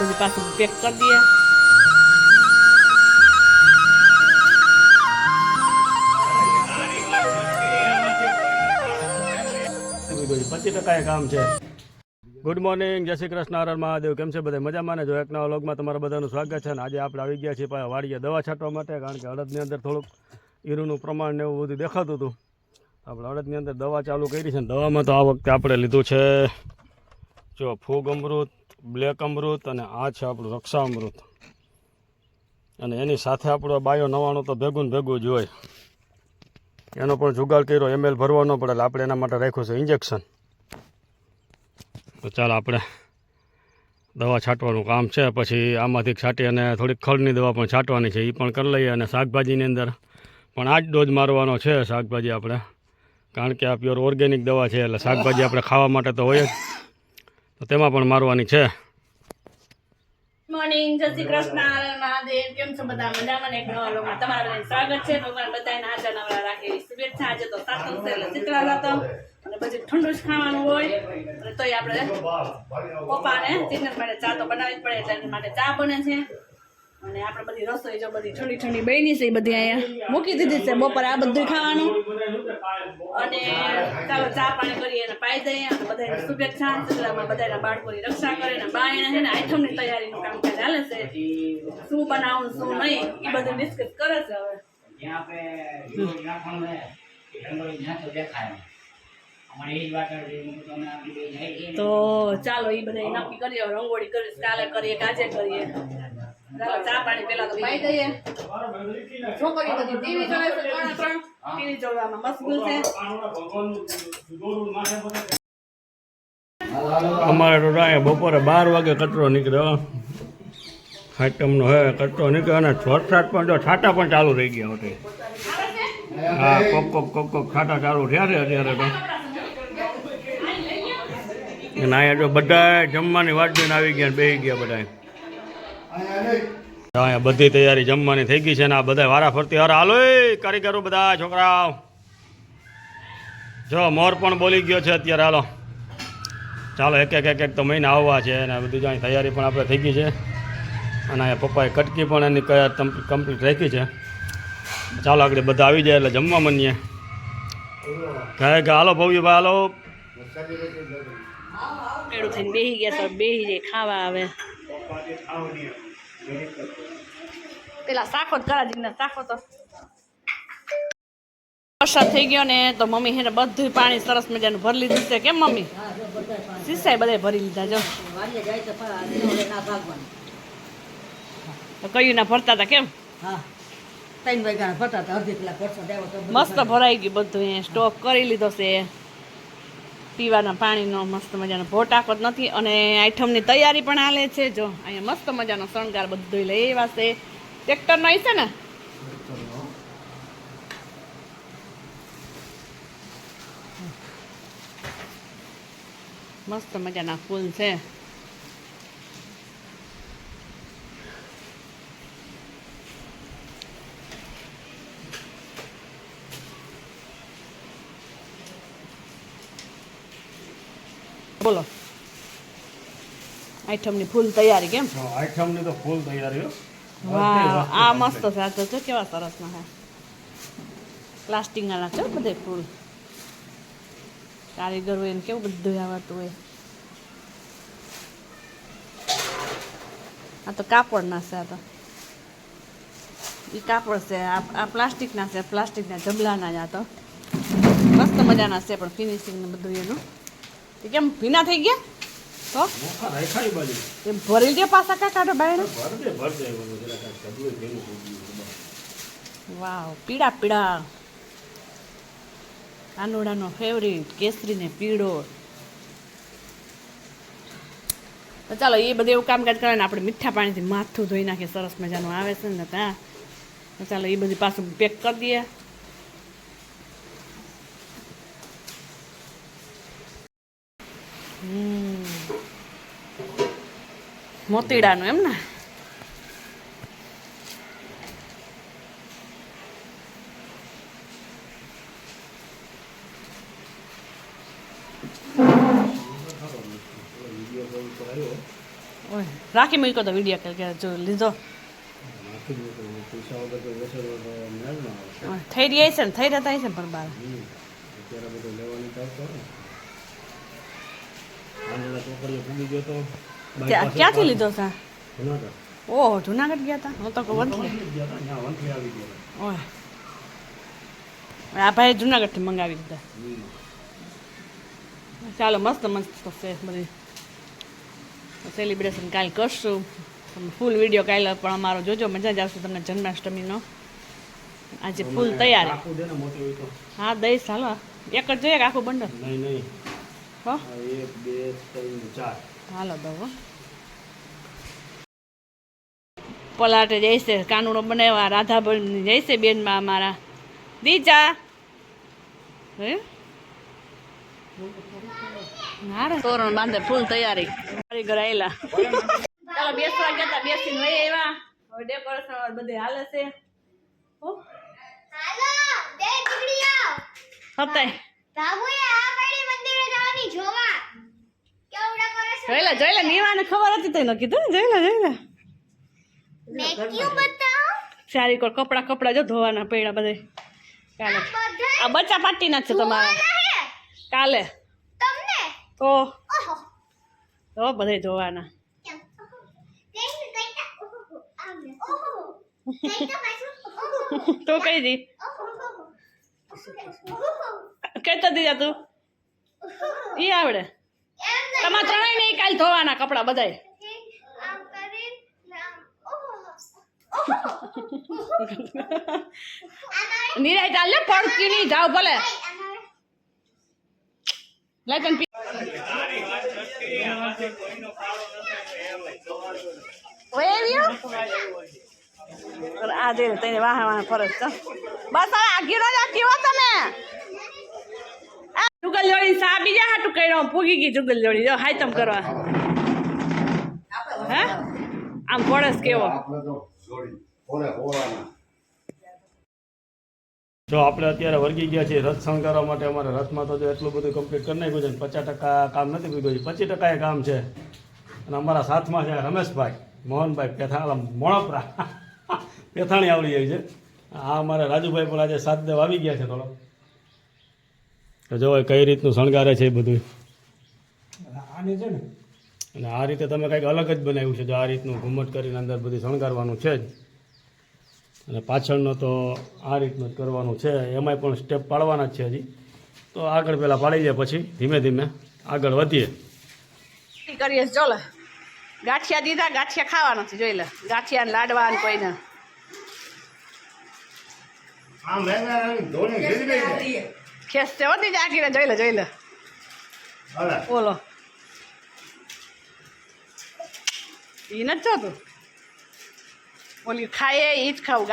બધું પાછું પેક કરી દઈએ. પચીસ ટકા એ કામ છે. ગુડ મોર્નિંગ જય શ્રી કૃષ્ણ હરણ મહાદેવ. કેમ છે બધા? મજામાં ને? જો એક નવા લોગમાં તમારા બધાનું સ્વાગત છે ને આજે આપણે આવી ગયા છીએ પાછા વાડીએ દવા છાંટવા માટે, કારણ કે અડદની અંદર થોડુંક ઈરુનું પ્રમાણ ને એવું બધું દેખાતું હતું. આપણે અડદની અંદર દવા ચાલુ કરી છે ને, દવામાં તો આ વખતે આપણે લીધું છે. જો ફૂગ અમૃત બ્લેક અમૃત અને આ છે આપણું રક્ષા અમૃત અને એની સાથે આપણો બાયો નવાણું તો ભેગું ભેગું જ હોય. એનો પણ જુગાડ કર્યો એમએલ ભરવો ન પડે આપણે એના માટે રાખ્યું છે ઇન્જેક્શન તો ચાલ આપણે દવા છાંટવાનું કામ છે, પછી આમાંથી છાંટી અને થોડીક ખડની દવા પણ છાંટવાની છે એ પણ કરી લઈએ અને શાકભાજીની અંદર પણ આ જ ડોઝ મારવાનો છે શાકભાજી આપણે. કારણ કે આ પ્યોર ઓર્ગેનિક દવા છે, એટલે શાકભાજી આપણે ખાવા માટે તો હોય જ. તો તેમાં પણ મારવાની છે. મોર્નિંગ જય શ્રી કૃષ્ણ મહાદેવ. કેમ છો બધા? મજામાં એક નવા લોકમાં તમારા સ્વાગત છે. ભગવાન બધાને હાજર નવરા રાખે શુભેચ્છા. આજે તો સાતમ છે પછી ઠંડુ જ ખાવાનું હોય. અને તોય આપણે પપ્પાને ચિકન માટે ચા તો બનાવવી જ પડે, એટલે માટે ચા બને છે. અને આપણે બધી રસોઈ જો બધી ઠંડી ઠંડી બની છે એ બધી અહીંયા મૂકી દીધી છે. બપોરે આ બધું ખાવાનું. અને ચાલો ચા પાણી કરીએ અને પાઈ દઈએ. અને બધાને શુભેચ્છા શીતળામાં બધાના બાળકોની રક્ષા કરે ને બા એને છે ને આઈટમની તૈયારીનું કામ કાજ હાલે છે. શું બનાવું શું નહીં એ બધું ડિસ્કસ કરે છે હવે. જ્યાં આપણે જોર નાખવાનું રંગોળી જ્યાં તો દેખાય. બધું ચાલો એ બધા નક્કી કરીએ હવે રંગોળી કરીએ કાલે કરીએ કાજે કરીએ. ચાલો ચા પાણી પેલા તો પાઈ દઈએ. છોકરીઓ બધી? ટીવી જોવે છે ત્રણે? ત્રણ ટીવી જોવામાં મશગુલ છે. અમારે તો અહીંયા બપોરે બાર વાગે કચરો નીકળ્યો. આઈટમનો હે કચરો નીકળ્યો અને વરસાદ પણ જો છાટા પણ ચાલુ રહી ગયા હોતે હા કોક કોક કોક કોક છાટા ચાલુ થયા છે અત્યારે તો. ના જો બધા જમવાની વાટ જોઈને આવી ગયા બે ગયા બધા બધી તૈયારી જમવાની થઈ ગઈ છે ને આ બધા વારા ફરતી હાર. હાલો કારીગરો બધા, છોકરાઓ. જો મોર પણ બોલી ગયો છે અત્યારે, હાલો. ચાલો એક એક એક એક તો મહિના આવવા છે અને બધી જાણી તૈયારી પણ આપણે થઈ ગઈ છે. અને અહીંયા પપ્પાએ કટકી પણ એની કયા કમ્પ્લીટ રાખી છે. ચાલો આગળ બધા આવી જાય એટલે જમવા મનીએ કહે કે હાલો ભવ્યભાઈ હાલો. બેહી ગયા તો બેહી જાય, ખાવા આવે. પેલા જ તો વરસાદ થઈ ગયો ને તો મમ્મી હેને બધું પાણી સરસ મજાનું ભરી લીધું છે. કેમ મમ્મી? શીશાએ બધા ભરી લીધા જો. તો કયું ના ભરતા હતા કેમ મસ્ત ભરાઈ ગયું. બધું સ્ટોક કરી લીધો છે. પીવાના પાણીનો મસ્ત મજાનો ભોટાકો જ નથી. અને આઈટમની તૈયારી પણ હાલે છે. જો, અહીંયા મસ્ત મજાનો શણગાર બધું લઈ આવ્યા છે. ટ્રેક્ટરનો છે ને? મસ્ત મજાના ફૂલ છે. બોલો. આઈટમની ફૂલ તૈયારી કેમ? આઈટમની તો ફૂલ તૈયારી વાહ આ મસ્ત છે આ તો કેવા સરસ ના હે પ્લાસ્ટિક ના છે બધે ફૂલ. કારીગર હોય ને કેવું બધું આવડતું હોય. આ તો કાપડ ના છે આ તો. એ કાપડ છે આ પ્લાસ્ટિક ના છે પ્લાસ્ટિકના જબલાના જ આ તો. મસ્ત મજાના છે પણ ફિનિશિંગ ને બધું એનું. એ કેમ ભીના થઈ ગયા? તો? મોખા રાખ્યા એ બાજુ. એ ભરી દે પાછા કા કાઢો બાયણે. વાવ પીળા પીળા. કાનુડાનો ફેવરિટ કેસરી ને પીળો. તો ચાલો એ બધું એવું કામકાજ કરે ને આપણે મીઠા પાણીથી માથું ધોઈ નાખીએ સરસ મજાનું આવે છે ને ત્યાં. ચાલો એ બધી પાછું પેક કરી દઈએ. મોતીડાનું એમ ને? રાખી મૂક્યો તો વીડિયો કે જો લીધો. થઈ રહી છે ને, થઈ રહેતા છે પણ બાર. અત્યારે બધું લેવાની ચાલતો ચોકડીએ પૂગી ગયો તો ક્યાંથી લીધો હતા. જુનાગઢ ઓહ જુનાગઢ ગયા હતા હું તો કહું વંથલી ગયા હતા ત્યાં વંથલી આવી ગયા ઓય. આ ભાઈ જુનાગઢથી મંગાવી દીધા ચાલો મસ્ત મસ્ત છે બધી. સેલિબ્રેશન કાલ કરશું. તમે ફૂલ વીડિયો કાલે પણ અમારો જોજો મજા જ આવશે તમને જન્માષ્ટમીનો. આજે ફૂલ તૈયારી. હા દઈશ હાલો એક જ જોઈએ કે આખું બંડલ નહીં નહીં. એક બે ત્રણ ચાર. હાલો દો હો. પલાટે જઈશે કાનુડો બનાવ્યા રાધાબણ જઈશે બેનમાં અમારા. દીચા તોરણ બાંધે ફૂલ તૈયારી. મારી ઘરે આવેલા ચાલો બેસવા ગયા હતા બેસીને વહી આવ્યા. હવે ડેકોરેશન બધે હાલે છે. હો. બાબુએ આ પાડી મંદિરે જવાની જોવા. નીવાને ખબર હતી તને કીધું ને, જોઈ લે જોઈ મેં ક્યું સારી કોર કપડા કપડા જો ધોવાના પડ્યા બધે. કાલે. આ બચ્ચા પાટી નાખશે તમારે. કાલે. તમને? તો. તો બધે ધોવાના. તા કઈ દી. ઓહો જા દીધા તું? ઈ આવડે. તમારે ત્રણેય નહીં કાલ ધોવાના કપડા બધાય. નિરાય ચાલ ને પડતી નહીં જાવ ભલે. આનારે લઈ તને આ વાહ વાહ ફરજ તો બસ હવે આગી નો રાખી હો તમે આ જુગલ જોડી સા કર્યો પૂગી ગઈ જુગલ જોડી. જો હાય તમ કરવા. હે? આમ પડસ કેવો. જો આપણે અત્યારે વર્ગી ગયા છીએ રથ શણગારવા માટે. અમારે રથમાં તો જો એટલું બધું કમ્પ્લીટ કરી નાખ્યું છે પચાસ ટકા કામ નથી પીધું પચીસ ટકા કામ છે. અને અમારા સાથમાં છે રમેશભાઈ મોહનભાઈ પેથાણા મોણપરા. પેથાણી આવડી જાય છે. આ અમારા રાજુભાઈ પણ આજે સાત દેવ આવી ગયા છે થોડો તો જો કઈ રીતનું શણગારે છે એ બધું. અને આ રીતે તમે કંઈક અલગ જ બનાવ્યું છે. જો આ રીતનું ઘુમ્મટ કરીને અંદર બધું શણગારવાનું છે જ. અને પાછળનો તો આ રીતનું જ કરવાનું છે. એમાંય પણ સ્ટેપ પાડવાના જ છે હજી. તો આગળ પહેલાં પાડી જાય પછી ધીમે ધીમે આગળ વધીએ. કરીએ ચાલો ગાંઠિયા દીધા ગાંઠિયા ખાવા નથી જોઈ લે. ગાંઠિયા ને લાડવા ને કોઈને. ખેસ છે. વધી જાગીને જોઈ લે જોઈ લે. બોલો. ઈ નથી જોતું ઓલી ખાય એ જ ખાવું